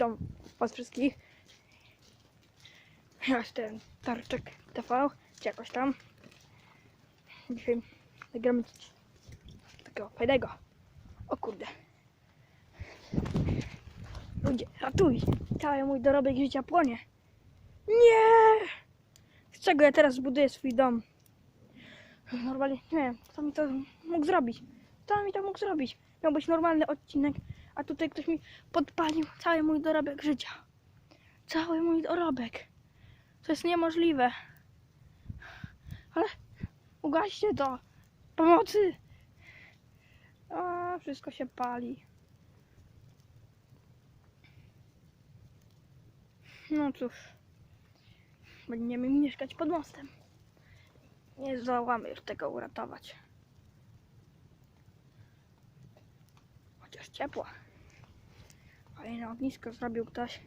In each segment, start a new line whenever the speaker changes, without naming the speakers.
witam was wszystkich. Ja jestem Tarczek TV, czy jakoś tam. Dzisiaj nagramy coś takiego fajnego. O kurde. Ludzie, ratuj! Cały mój dorobek życia płonie. Nie! Z czego ja teraz zbuduję swój dom? Normalnie, nie wiem, kto mi to mógł zrobić? Kto mi to mógł zrobić? Miał być normalny odcinek, a tutaj ktoś mi podpalił cały mój dorobek życia. Cały mój dorobek. To jest niemożliwe. Ale ugaście to. Pomocy! A, wszystko się pali. No cóż. Będziemy mieszkać pod mostem. Nie zdołamy już tego uratować. Chociaż ciepło. Fajne ognisko zrobił ktoś.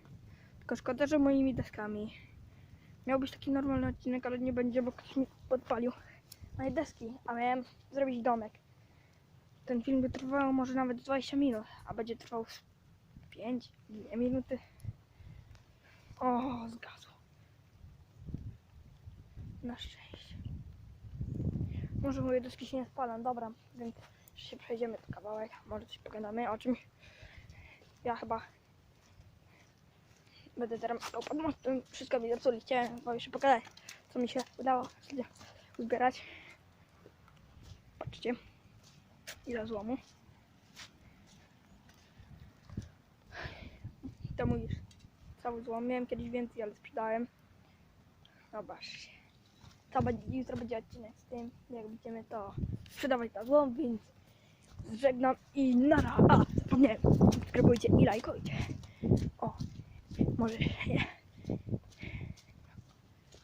Tylko szkoda, że moimi deskami. Miał być taki normalny odcinek, ale nie będzie, bo ktoś mi podpalił moje deski. A miałem zrobić domek. Ten film by trwał może nawet 20 minut, a będzie trwał 5, 2 minuty. O, zgasło. Na szczęście. Może moje deski się nie spalą, dobra, więc się przejdziemy tu kawałek, może coś pogadamy o czymś. Ja chyba będę teraz pod mostem, wszystko mi zepsuli, chciałem wam jeszcze pokazać, co mi się udało uzbierać. Patrzcie, ile złomu. To mój cały złom, miałem kiedyś więcej, ale sprzedałem. Zobaczcie. To będzie, jutro będzie odcinek z tym, jak będziemy to sprzedawać na złom, więc żegnam i nara. A, zapomniałem, subskrybujcie i lajkujcie. O, może nie.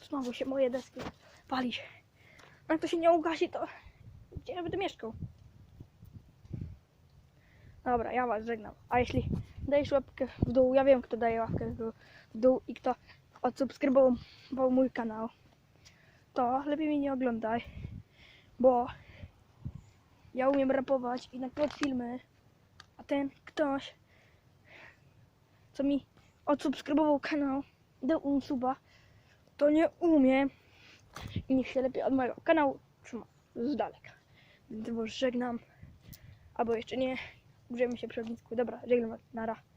Znowu się moje deski pali. No Jak to się nie ugasi, to gdzie ja będę mieszkał? Dobra, ja was żegnam. A jeśli dajesz łapkę w dół, ja wiem kto daje łapkę w dół i kto odsubskrybował mój kanał, to lepiej mnie nie oglądaj, bo ja umiem rapować i nagrywać filmy, a ten ktoś, co mi odsubskrybował kanał dał un suba, to nie umie i niech się lepiej od mojego kanału trzyma z daleka. Więc żegnam, albo jeszcze nie, grzejmy się przy ognisku. Dobra, żegnam nara.